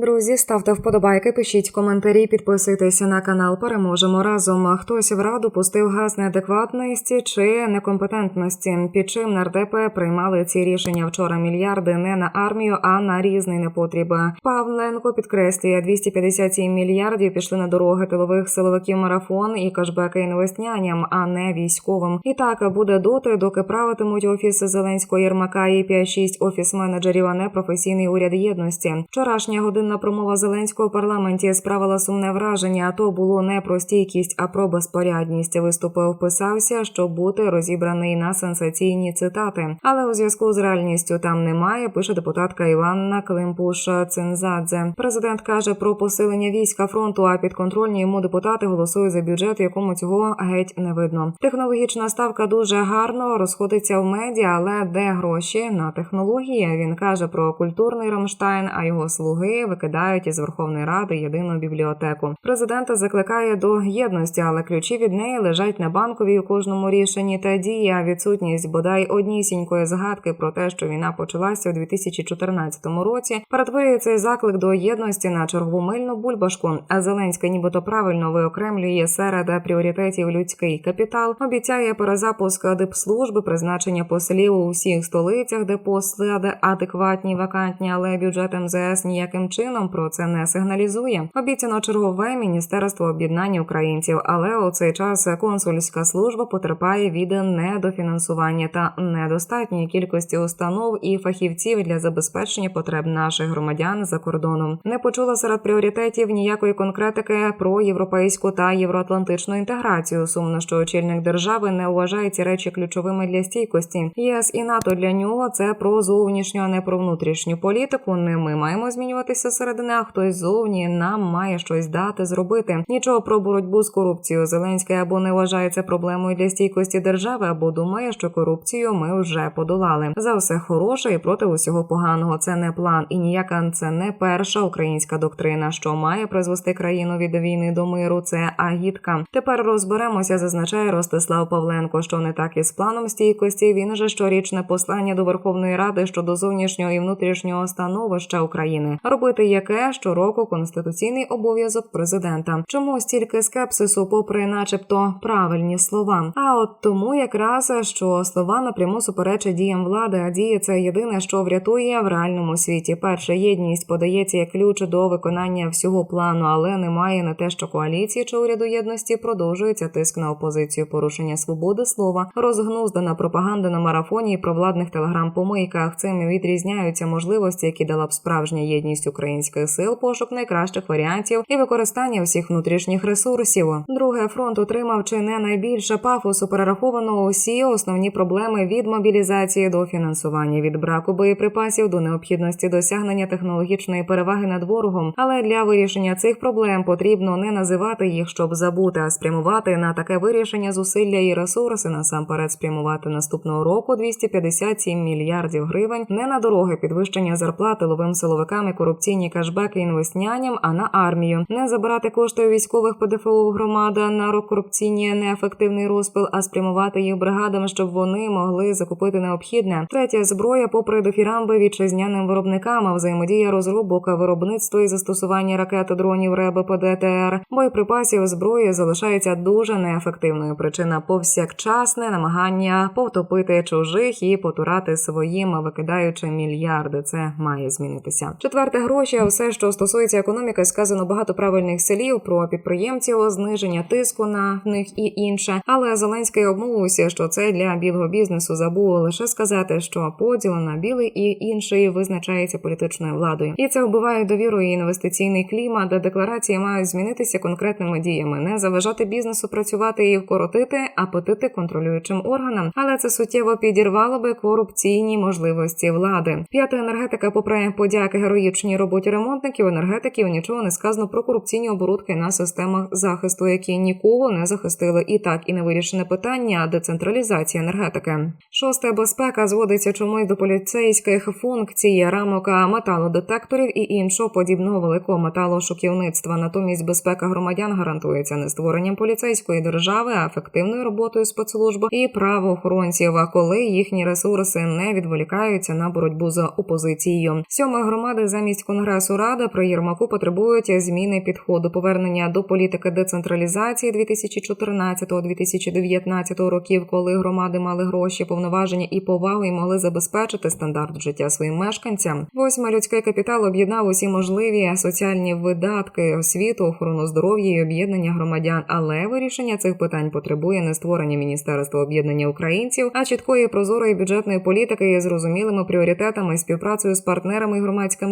Друзі, ставте вподобайки, пишіть коментарі, підписуйтеся на канал. Переможемо разом. Хтось в раду пустив газ неадекватності чи некомпетентності. Під чим нардепи приймали ці рішення вчора мільярди не на армію, а на різний непотріб. Павленко підкреслює 257 мільярдів пішли на дороги тилових силовиків марафон і кашбеки інвестняням, а не військовим. І так буде доти, доки правитимуть офіси Зеленського Єрмака і 5-6 офіс-менеджерів, а не професійний уряд єдності. Вчорашня годинна промова Зеленського в парламенті справила сумне враження. А то було не про стійкість, а про безпорядність. Виступив вписався, щоб бути розібраний на сенсаційні цитати. Але у зв'язку з реальністю там немає. Пише депутатка Іванна Климпуш Цинзадзе. Президент каже про посилення війська фронту. А підконтрольні йому депутати голосують за бюджет, в якому цього геть не видно. Технологічна ставка дуже гарно розходиться в медіа, але де гроші на технології? Він каже про культурний Рамштайн, а його слуги викидають із Верховної Ради єдину бібліотеку. Президент закликає до єдності, але ключі від неї лежать на банковій у кожному рішенні та дії. А відсутність бодай однісінької згадки про те, що війна почалася у 2014 році, перетворює цей заклик до єдності на чергову мильну бульбашку. А Зеленська, нібито правильно виокремлює серед пріоритетів людський капітал, обіцяє перезапуск дипслужби, призначення послів у всіх столицях, де посади адекватні, вакантні, але бюджет МЗС ніяким чином про це не сигналізує. Обіцяно чергове міністерство об'єднання українців, але у цей час консульська служба потерпає від недофінансування та недостатньої кількості установ і фахівців для забезпечення потреб наших громадян за кордоном. Не почула серед пріоритетів ніякої конкретики про європейську та євроатлантичну інтеграцію. Сумно, що очільник держави не вважає ці речі ключовими для стійкості. ЄС і НАТО для нього це про зовнішню, а не про внутрішню політику. Не ми маємо змінюватися середини, а хтось зовні нам має щось дати зробити. Нічого про боротьбу з корупцією. Зеленський або не вважає це проблемою для стійкості держави, або думає, що корупцію ми вже подолали. За все хороше і проти усього поганого. Це не план, і ніяка це не перша українська доктрина, що має призвести країну від війни до миру. Це агітка. Тепер розберемося, зазначає Ростислав Павленко, що не так із планом стійкості. Він же щорічне послання до Верховної Ради щодо зовнішнього і внутрішнього становища України, робити яке щороку конституційний обов'язок президента. Чому стільки скепсису, попри, начебто, правильні слова? А от тому якраз що слова напряму суперечать діям влади, а дії це єдине, що врятує в реальному світі. Перша єдність подається як ключ до виконання всього плану, але немає на те, що коаліції чи уряду єдності продовжується тиск на опозицію, порушення свободи слова, розгнуздана пропаганда на марафоні і провладних телеграм-помийках. Цим відрізняються можливості, які дала б справжня єдність українських сил, пошук найкращих варіантів і використання всіх внутрішніх ресурсів. Друге фронт отримав чи не найбільше пафосу, перераховано усі основні проблеми від мобілізації до фінансування, від браку боєприпасів до необхідності досягнення технологічної переваги над ворогом. Але для вирішення цих проблем потрібно не називати їх, щоб забути, а спрямувати на таке вирішення зусилля і ресурси насамперед спрямувати наступного року 257 мільярдів гривень не на дороги, підвищення зарплати ловим силовикам і корупційні кешбеки інвестняням, а на армію, не забирати кошти у військових ПДФО громада на корупційні неефективний розпил, а спрямувати їх бригадам, щоб вони могли закупити необхідне. Третя зброя, попри дофірамби вітчизняним виробникам, взаємодія розробок, виробництво і застосування ракет, дронів, РЕБ, ПДТР, боєприпасів зброї залишається дуже неефективною. Причина повсякчасне намагання повтопити чужих і потурати своїм, викидаючи мільярди. Це має змінитися. Четверте гроші, а все, що стосується економіки, сказано багато правильних слів про підприємців, зниження тиску на них і інше. Але Зеленський обмовився, що це для білого бізнесу забув лише сказати, що поділ на білий і інший визначається політичною владою, і це вбиває довіру і інвестиційний клімат, де декларації мають змінитися конкретними діями, не заважати бізнесу працювати і вкоротити апетити контролюючим органам, але це суттєво підірвало би корупційні можливості влади. П'ята енергетика, попри подяки героїчній роботі ремонтників, енергетиків нічого не сказано про корупційні оборудки на системах захисту, які нікого не захистили. І так і не вирішене питання децентралізації енергетики. Шосте безпека зводиться чомусь до поліцейських функцій, рамок металодетекторів і іншого подібного великого металошуківництва. Натомість безпека громадян гарантується не створенням поліцейської держави, а ефективною роботою спецслужб і правоохоронців, коли їхні ресурси не відволікаються на боротьбу за опозицією. Сьома громади замість конгресу Конгресу Рада при Єрмаку потребують зміни підходу повернення до політики децентралізації 2014-2019 років, коли громади мали гроші, повноваження і повагу і могли забезпечити стандарт життя своїм мешканцям. Восьме людський капітал об'єднав усі можливі соціальні видатки, освіту, охорону здоров'я і об'єднання громадян. Але вирішення цих питань потребує не створення міністерства об'єднання українців, а чіткої прозорої бюджетної політики із зрозумілими пріоритетами, співпрацею з партнерами і громадським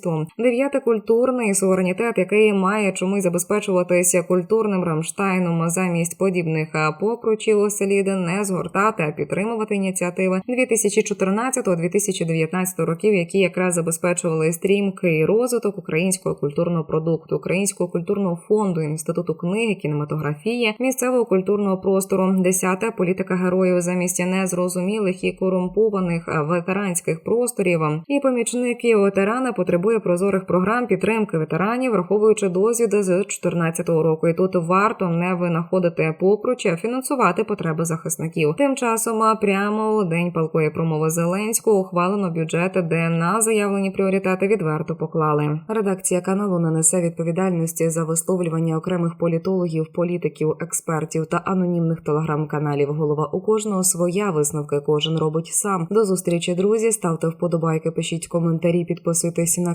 суспільством. Дев'яте культурний суверенітет, який має чомусь забезпечуватися культурним Рамштайном замість подібних покручів слід не згортати, а підтримувати ініціативи 2014-2019 років, які якраз забезпечували стрімкий розвиток українського культурного продукту, українського культурного фонду, інституту книги, кінематографії, місцевого культурного простору. Десяте політика героїв замість незрозумілих і корумпованих ветеранських просторів. І помічники ветерана потребує прозорих програм підтримки ветеранів, враховуючи досвід з 2014 року. І тут варто не винаходити покруч, а фінансувати потреби захисників. Тим часом прямо у день палкої промови Зеленського ухвалено бюджет, де на заявлені пріоритети відверто поклали. Редакція каналу не несе відповідальності за висловлювання окремих політологів, політиків, експертів та анонімних телеграм-каналів. Голова у кожного своя висновки кожен робить сам. До зустрічі, друзі. Ставте вподобайки, пишіть коментарі, підписуйтесь на